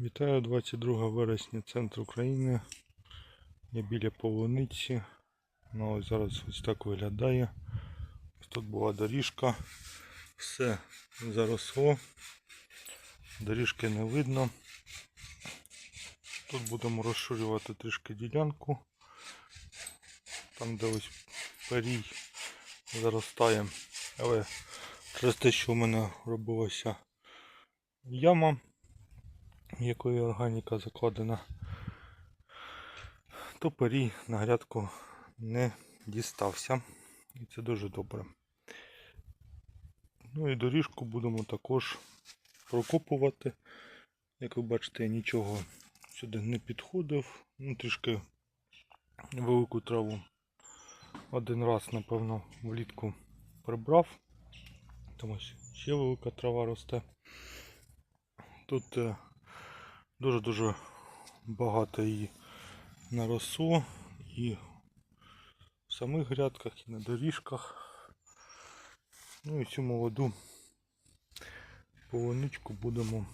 Вітаю 22 вересня, центр України. Я біля полуниці. Ну, ось зараз ось так виглядає. Ось тут була доріжка. Все заросло. Доріжки не видно. Тут будемо розширювати трішки ділянку. Там де ось перій заростає. Але через те, що в мене робилася яма, якої органіка закладена, то перій на грядку не дістався. І це дуже добре. Ну і доріжку будемо також прокопувати. Як ви бачите, я нічого сюди не підходив. Ну, трішки велику траву один раз, напевно, влітку прибрав. Тому ось ще велика трава росте. Тут е, дуже-дуже багато її наросло і в самих грядках, і на доріжках. Ну і цю молоду полуничку будемо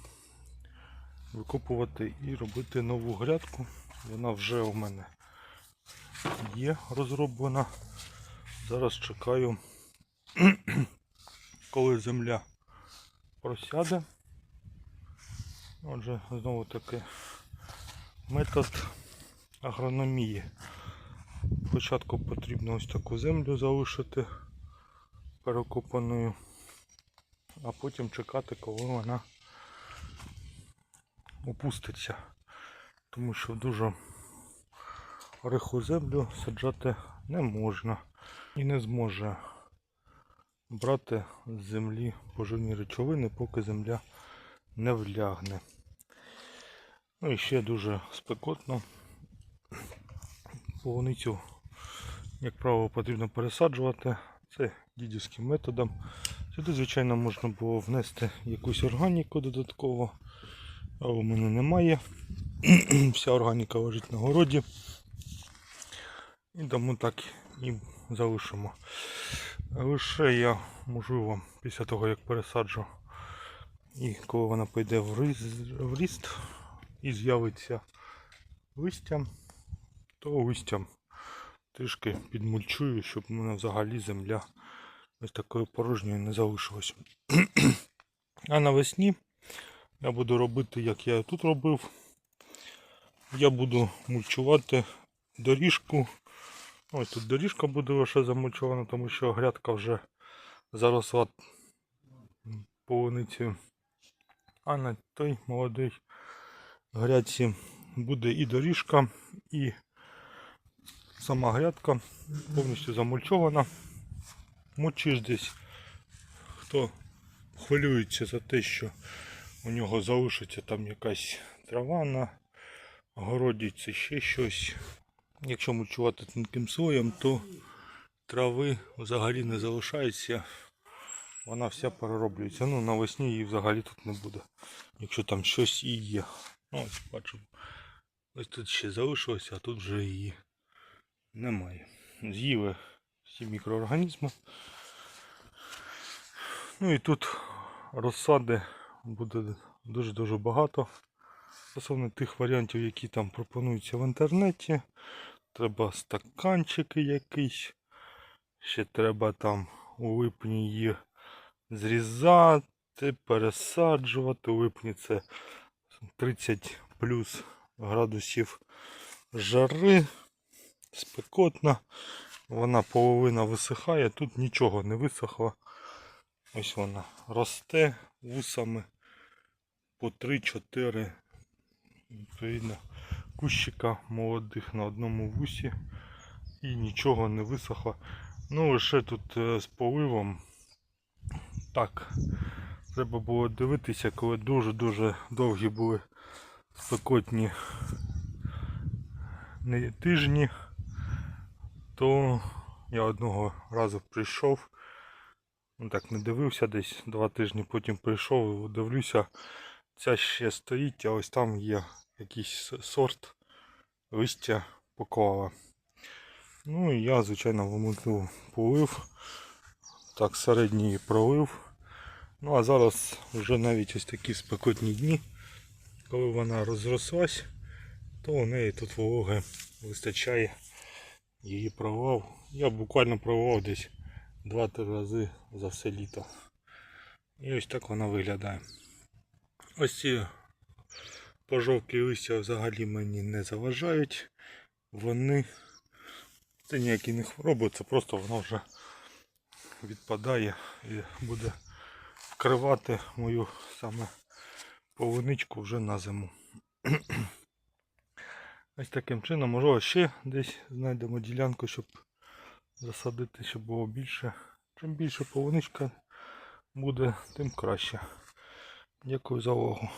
викопувати і робити нову грядку. Вона вже у мене є розроблена. Зараз чекаю, коли земля просяде. Отже, знову таки метод агрономії. Спочатку потрібно ось таку землю залишити перекопаною, а потім чекати, коли вона опуститься. Тому що дуже рихлу землю саджати не можна і не зможе брати з землі поживні речовини, поки земля не влягне. Ну і ще дуже спекотно. Полуницю, як правило, потрібно пересаджувати. Це дідівським методом. Сюди, звичайно, можна було внести якусь органіку додатково, але у мене немає. Вся органіка лежить на городі. І тому так і залишимо. Лише я, можливо, після того як пересаджу і коли вона пойде в ріст, і з'явиться листя, то листям трішки підмульчую, щоб у мене взагалі земля ось такою порожньою не залишилась. А навесні я буду робити, як я тут робив. Я буду мульчувати доріжку. Ось тут доріжка буде лише замульчована, тому що грядка вже заросла полуницею. А на той молодий грядці буде і доріжка, і сама грядка повністю замульчована. Мочиш десь, хто хвилюється за те, що у нього залишиться там якась трава на городі, це ще щось. Якщо мульчувати тонким слоєм, то трави взагалі не залишається вона вся перероблюється. Ну, навесні її взагалі тут не буде. Якщо там щось і є. Ну, ось бачимо. Ось тут ще залишилося, а тут вже її немає. З'їли всі мікроорганізми. Ну і тут розсади буде дуже-дуже багато. Стосовно тих варіантів, які там пропонуються в інтернеті. Треба стаканчики якісь. Ще треба там у липні її зрізати, пересаджувати. У липні це 30 плюс градусів жари, спекотна. Вона половина висихає, тут нічого не висохло. Ось вона росте вусами по 3-4 відповідно кущика молодих на одному вусі і нічого не висохло. Ну лише тут е, з поливом так. Треба було дивитися, коли дуже-дуже довгі були спекотні тижні, то я одного разу прийшов, ну так не дивився десь два тижні, потім прийшов і дивлюся, ця ще стоїть, а ось там є якийсь сорт листя поклала. Ну і я, звичайно, вимикнув полив, так середній пролив. Ну а зараз вже навіть ось такі спекотні дні, коли вона розрослась, то у неї тут вологи вистачає її провав. Я буквально провав десь 2-3 рази за все літо. І ось так вона виглядає. Ось ці пожовклі листя взагалі мені не заважають. Вони це ніякі не хвороби, це просто воно вже відпадає і буде вкривати мою саме полуничку вже на зиму. Ось таким чином, можливо, ще десь знайдемо ділянку, щоб засадити, щоб було більше. Чим більше полуничка буде, тим краще. Дякую за увагу.